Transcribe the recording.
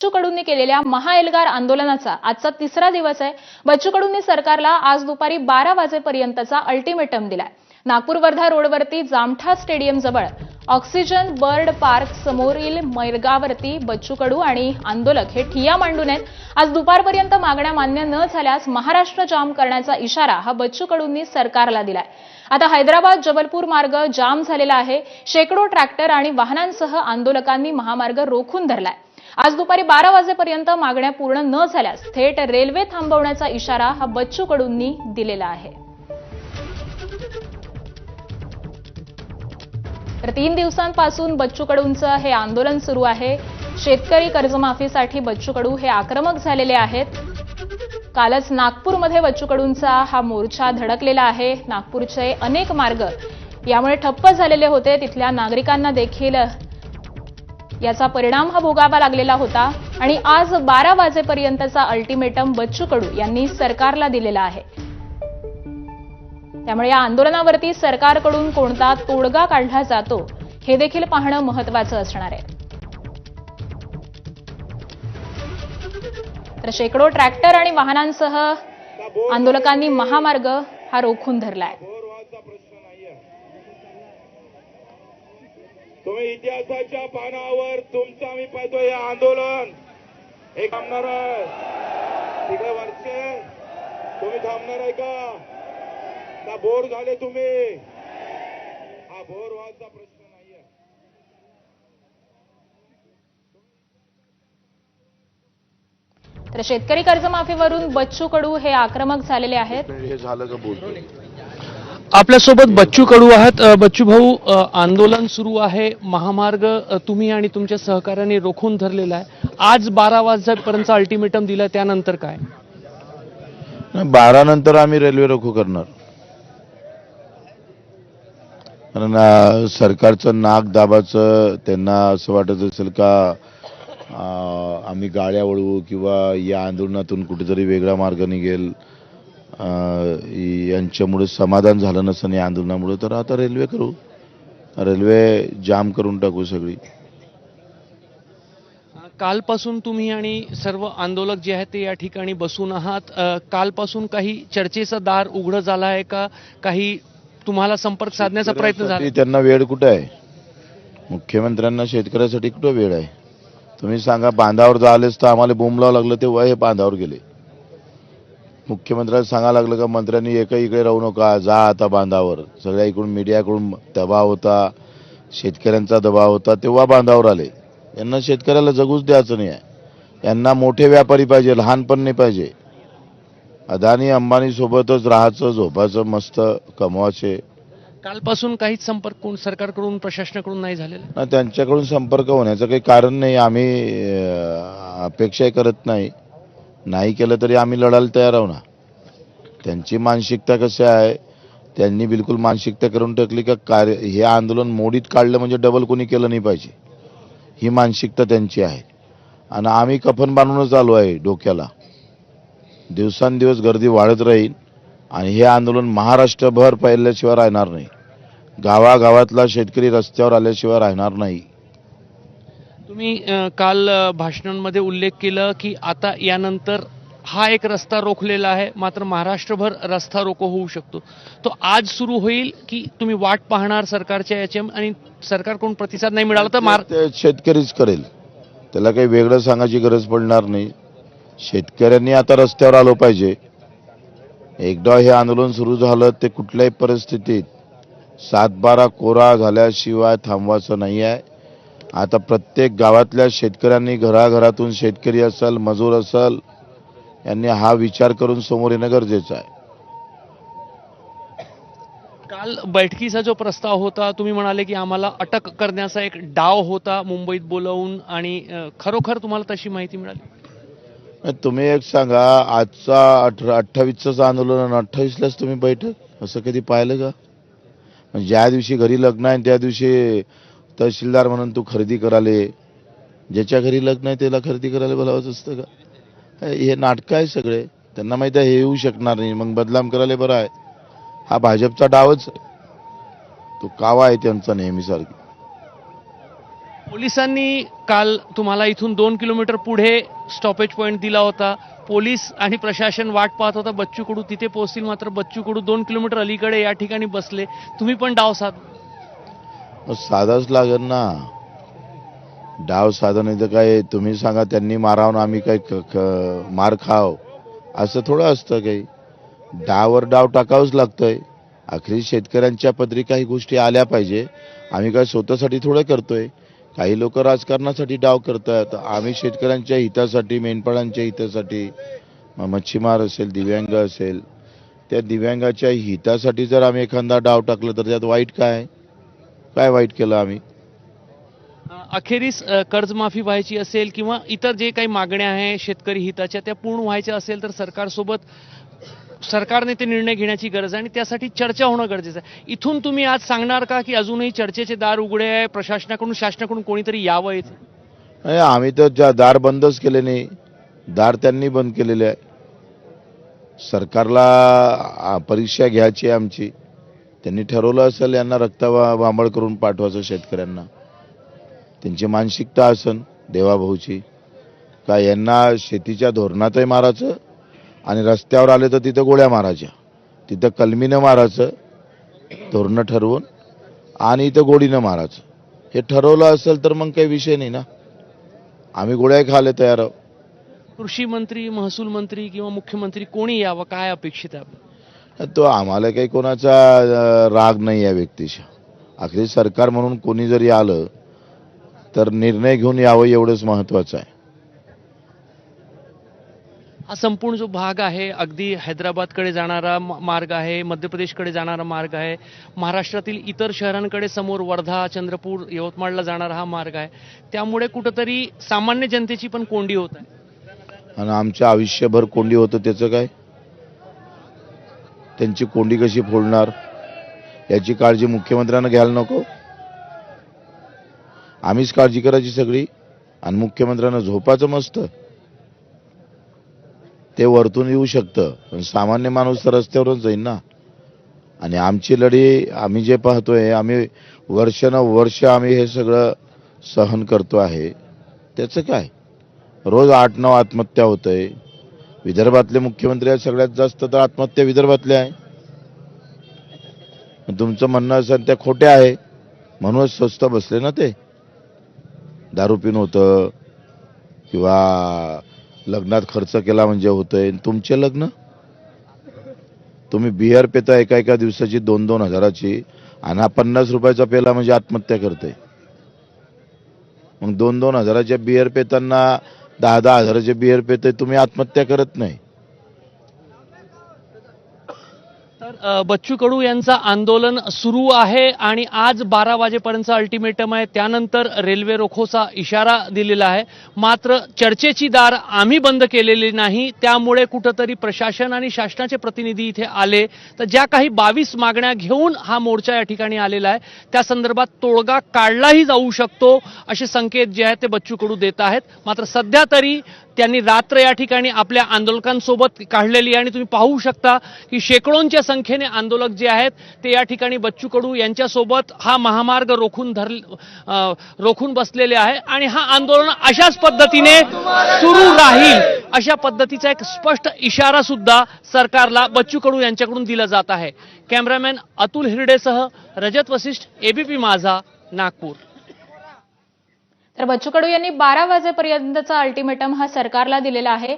बच्चू कडूंनी केलेल्या महाएल्गार आंदोलनाचा आजचा तिसरा दिवस आहे. बच्चू कडूंनी सरकारला आज दुपारी बारा वाजेपर्यंतचा अल्टिमेटम दिलाय. नागपूर वर्धा रोडवरती जामठा स्टेडियम जवळ ऑक्सिजन बर्ड पार्क समोरील मैरगावरती बच्चू कडू आणि आंदोलक हे ठिया मांडून आहेत. आज दुपारपर्यंत मागण्या मान्य न झाल्यास महाराष्ट्र जाम करण्याचा इशारा हा बच्चू कडूंनी सरकारला दिलाय. आता हैदराबाद जबलपूर मार्ग जाम झालेला आहे. शेकडो ट्रॅक्टर आणि वाहनांसह आंदोलकांनी महामार्ग रोखून धरलाय. आज दुपारी बारा वाजेपर्यंत मागण्या पूर्ण न झाल्यास थेट रेल्वे थांबवण्याचा इशारा हा बच्चू कडूंनी दिलेला आहे. तर तीन दिवसांपासून बच्चू कडूंचं हे आंदोलन सुरू आहे. शेतकरी कर्जमाफीसाठी बच्चू कडू हे आक्रमक झालेले आहेत. कालच नागपूरमध्ये बच्चू कडूंचा हा मोर्चा धडकलेला आहे. नागपूरचे अनेक मार्ग यामुळे ठप्प झालेले होते. तिथल्या नागरिकांना देखील याचा परिणाम हा भोगावा लागलेला होता आणि आज बारा वाजेपर्यंतचा अल्टिमेटम बच्चू कडू यांनी सरकारला दिलेला आहे. त्यामुळे या आंदोलनावरती सरकारकडून कोणता तोडगा काढला जातो हे देखील पाहणं महत्वाचं असणार आहे. तर शेकडो ट्रॅक्टर आणि वाहनांसह आंदोलकांनी महामार्ग हा रोखून धरलाय. आहे प्रश्न नाहीये तुम्ही इतिहासाच्या पानावर तुमचं आम्ही पाहतोय हे आंदोलन. हे थांबणार आहे. तिकडे वरचे. तुम्ही थांबणार आहे का? का बोर झाले तुम्ही. हा बोर व्हायचा प्रश्न नाहीये. तर शेतकरी कर्जमाफीवरून बच्चू कडू हे आक्रमक झालेले आहेत. हे झालं का बोलतो आपल्यासोबत बच्चू कडू आहात. बच्चू भाऊ आंदोलन सुरू आहे. महामार्ग तुम्ही आणि तुमच्या सहकार्याने रोखून धरलेला आहे. आज बारा वाजेपर्यंत अल्टिमेटम दिला त्यानंतर काय? बारा नंतर आम्ही रेल्वे रोखू करणार. कारण सरकारचं नाक दाबाचं त्यांना असं वाटत असेल का आम्ही गाड्या वळवू किंवा या आंदोलनातून कुठेतरी वेगळा मार्ग निघेल. यांच्यामुळे समाधान झालं नसेल या आंदोलनामुळे तर आता रेल्वे करू. रेल्वे जाम करून टाकू सगळी. कालपासून तुम्ही आणि सर्व आंदोलक जे आहेत ते या ठिकाणी बसून आहात. कालपासून काही चर्चेचं दार उघडं झालं आहे का? काही तुम्हाला संपर्क साधण्याचा प्रयत्न झाला? त्यांना वेळ कुठे आहे? मुख्यमंत्र्यांना शेतकऱ्यासाठी कुठं वेळ आहे? तुम्ही सांगा बांधावर झालेच तर आम्हाला बोंबलावं लागलं तेव्हा हे बांधावर गेले. मुख्यमंत्र्यांना सांगायला लागलं का मंत्र्यांनी एकही इकडे राहू नका जा आता बांधावर. सगळ्या इकडून मीडियाकडून दबाव होता शेतकऱ्यांचा दबाव होता तेव्हा बांधावर आले. यांना शेतकऱ्याला जगूच द्यायचं नाही आहे. यांना मोठे व्यापारी पाहिजे लहान पण नाही पाहिजे. अदानी अंबानी सोबतच राहायचं झोपायचं मस्त कमवायचे. कालपासून काहीच संपर्क कोण सरकारकडून प्रशासनाकडून नाही झालेला? ना त्यांच्याकडून संपर्क होण्याचं काही कारण नाही. आम्ही अपेक्षाही करत नाही. नाही केलं तरी आम्ही लढायला तयार आहो ना. त्यांची मानसिकता कशी आहे? त्यांनी बिलकुल मानसिकता करून टाकली का कार्य हे आंदोलन मोडीत काढलं म्हणजे डबल कोणी केलं नाही पाहिजे. ही मानसिकता त्यांची आहे. आणि आम्ही कफन बांधूनच आलो आहे डोक्याला. दिवसांदिवस गर्दी वाढत राहील आणि हे आंदोलन महाराष्ट्रभर पाहिल्याशिवाय राहणार नाही. गावागावातला शेतकरी रस्त्यावर आल्याशिवाय राहणार नाही. तुम्ही काल भाषणांमध्ये उल्लेख केला की आता यानंतर हा एक रस्ता रोखलेला आहे मात्र महाराष्ट्रभर रस्ता रोको होऊ शकतो. तो आज सुरू होईल की तुम्ही वाट पाहणार सरकारच्या याच्या आणि सरकारकडून प्रतिसाद नाही मिळाला तर मार शेतकरीच करेल. त्याला काही वेगळं सांगायची गरज पडणार नाही. शेतकऱ्यांनी आता रस्त्यावर आलो पाहिजे. एकदा हे आंदोलन सुरू झालं ते कुठल्याही परिस्थितीत सातबारा कोरा झाल्याशिवाय थांबवायचं नाही आहे. आता प्रत्येक गावातल्या शेतकऱ्यांनी घराघरातून शेतकरी असेल मजूर असेल यांनी हा विचार करून समोर येणं गरजेचं आहे. काल बैठकीचा जो प्रस्ताव होता तुम्ही म्हणाले की आम्हाला अटक करण्याचा एक डाव होता मुंबईत बोलवून आणि खरोखर तुम्हाला तशी माहिती मिळाली? तुम्ही एक सांगा आजचा अठरा अठ्ठावीसचं आंदोलन आणि अठ्ठावीसलाच तुम्ही बैठक असं कधी पाहिलं का? म्हणजे ज्या दिवशी घरी लग्न आहे त्या दिवशी तहसीलदार म्हणून तू खरेदी कराले ज्याच्या घरी लग्न आहे त्याला खरेदी करायला बोलावंच असतं का? हे नाटकं आहे सगळे. त्यांना माहिती आहे हे येऊ शकणार नाही. मग बदलाम करायला बरं आहे. हा भाजपचा डावच आहे. तो कावा आहे त्यांचा नेहमीसारखी. पोलिसांनी काल तुम्हाला इथून दोन किलोमीटर पुढे स्टॉपेज पॉईंट दिला होता. पोलीस आणि प्रशासन वाट पाहत होता. बच्चू कडू तिथे पोहोचतील मात्र बच्चू कडू दोन किलोमीटर अलीकडे या ठिकाणी बसले. तुम्ही पण डाव साध साधाच लागेल ना. डाव साधा नाही तर काय तुम्ही सांगा त्यांनी मारावं ना आम्ही काय क- मार खाव. असं थोडं असतं काही. डावर डाव टाकावंच लागतंय. अखेरी शेतकऱ्यांच्या पदरी काही गोष्टी आल्या पाहिजे. आम्ही काय स्वतःसाठी थोडं करतोय. काही लोक राजकारणासाठी डाव करतात. आम्ही शेतकऱ्यांच्या हितासाठी मेंढपाळांच्या हितासाठी मच्छीमार असेल दिव्यांग असेल त्या दिव्यांगाच्या हितासाठी जर आम्ही एखादा डाव टाकला तर त्यात वाईट काय? काय वाईट केलं आम्ही? अखेरीस कर्जमाफी व्हायची असेल किंवा इतर जे काही मागण्या आहे शेतकरी हिताच्या त्या पूर्ण व्हायच्या असेल तर सरकारसोबत सरकारने ते निर्णय घेण्याची गरज आहे आणि त्यासाठी चर्चा होणं गरजेचं आहे. इथून तुम्ही आज सांगणार का की अजूनही चर्चेचे दार उघडे आहे प्रशासनाकडून शासनाकडून कोणीतरी यावं नाही आम्ही तर ज्या दार बंदच केले नाही दार त्यांनी बंद केलेले आहे. सरकारला परीक्षा घ्यायची आमची. त्यांनी ठरवलं असेल यांना रक्ताबांबळ करून पाठवायचं शेतकऱ्यांना. त्यांची मानसिकता असन देवाभाऊची. का यांना शेतीच्या धोरणातही मारायचं आणि रस्त्यावर आले तर तिथं गोळ्या मारायच्या. तिथं कलमीनं मारायचं धोरणं ठरवून आणि इथं गोडीनं मारायचं. हे ठरवलं असेल तर मग काही विषय नाही ना. आम्ही गोळ्या खायला तयार आहोत. कृषी मंत्री महसूल मंत्री किंवा मुख्यमंत्री कोणी यावं? काय अपेक्षित आहे तो आम्हाला काही कोणाचा राग नाही या व्यक्तीच्या अखेरी सरकार म्हणून कोणी जरी आलं तर निर्णय घेऊन यावं एवढंच महत्वाचं आहे. हा संपूर्ण जो भाग आहे अगदी हैदराबादकडे जाणारा मार्ग आहे मध्य प्रदेशकडे जाणारा मार्ग आहे महाराष्ट्रातील इतर शहरांकडे समोर वर्धा चंद्रपूर यवतमाळला जाणारा हा मार्ग आहे. त्यामुळे कुठंतरी सामान्य जनतेची पण कोंडी होत आहे. आणि आमच्या आयुष्यभर कोंडी होतं त्याचं काय? त्यांची कोंडी कशी फोडणार? याची काळजी मुख्यमंत्र्यांना घ्यायला नको. आम्हीच काळजी करायची सगळी. आणि मुख्यमंत्र्यांना झोपाचं मस्त. ते वरतून येऊ शकतं. पण सामान्य माणूस तर रस्त्यावरच जाईल ना. आणि आमची लढी आम्ही जे पाहतोय आम्ही वर्ष न वर्ष आम्ही हे सगळं सहन करतो आहे. त्याचं काय? रोज आठ नऊ आत्महत्या होत आहे विदर्भातले मुख्यमंत्री आहेत सगळ्यात जास्त तर आत्महत्या विदर्भातल्या आहे. तुमचं म्हणणं असेल त्या खोट्या आहे. म्हणूनच स्वस्त बसले ना ते. दारू पिऊन होतं किंवा लग्नात खर्च केला म्हणजे होतंय. तुमचे लग्न? तुम्ही बिहार पेता एका एका दिवसाची दोन दोन हजाराची आणि हा पन्नास रुपयाचा पेला म्हणजे आत्महत्या करते मग दोन दोन हजाराच्या बियर पेताना दहा दहा हजाराचे बियर पेते तुम्ही आत्महत्या करत नाही तर अ, बच्चू कडू यांचं आंदोलन सुरू आहे आणि आज बारा वाजेपर्यंत अल्टिमेटम आहे. त्यानंतर रेल्वे रोखोचा इशारा दिलेला आहे. मात्र चर्चेची दार आम्ही बंद केलेली नाही. त्यामुळे कुठंतरी प्रशासन आणि शासनाचे प्रतिनिधी इथे आले. तर ज्या काही बावीस मागण्या घेऊन हा मोर्चा या ठिकाणी आलेला आहे त्या संदर्भात तोडगा काढलाही जाऊ शकतो असे संकेत जे आहेत ते बच्चू कडू देत आहेत. मात्र सध्या तरी त्यांनी रात्र या ठिकाणी आपल्या आंदोलकांसोबत काढलेली आहे आणि तुम्ही पाहू शकता की शेकडोंच्या संख्येने आंदोलक जे आहेत ते या ठिकाणी बच्चू कडू यांच्यासोबत हा महामार्ग रोखून धर रोखून बसलेले आहे आणि हा आंदोलन अशाच पद्धतीने सुरू राहील अशा पद्धतीचा एक स्पष्ट इशारा सुद्धा सरकारला बच्चू कडू यांच्याकडून दिला जात आहे. कॅमेरामॅन अतुल हिरडेसह रजत वसिष्ठ एबीपी माझा नागपूर. तर बच्चू कडू यांनी बारा वाजेपर्यंतचा अल्टिमेटम हा सरकारला दिलेला आहे.